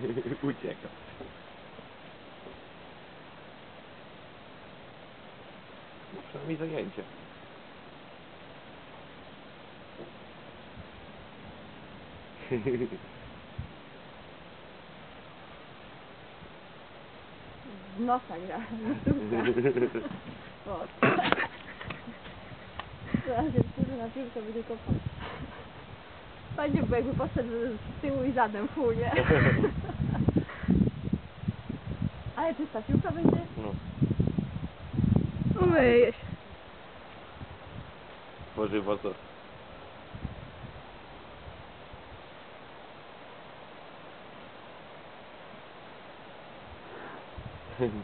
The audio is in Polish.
Ucieka. Przynajmniej zajęcie. Z nosa gra. O. Teraz wkurzy na piłkę, będzie kopał. Fajnie, bo jakby poszedł z tyłu i zadem, fu, nie? Ale pistafiówka będzie? No. Umyjesz. Może it? co? Hmm.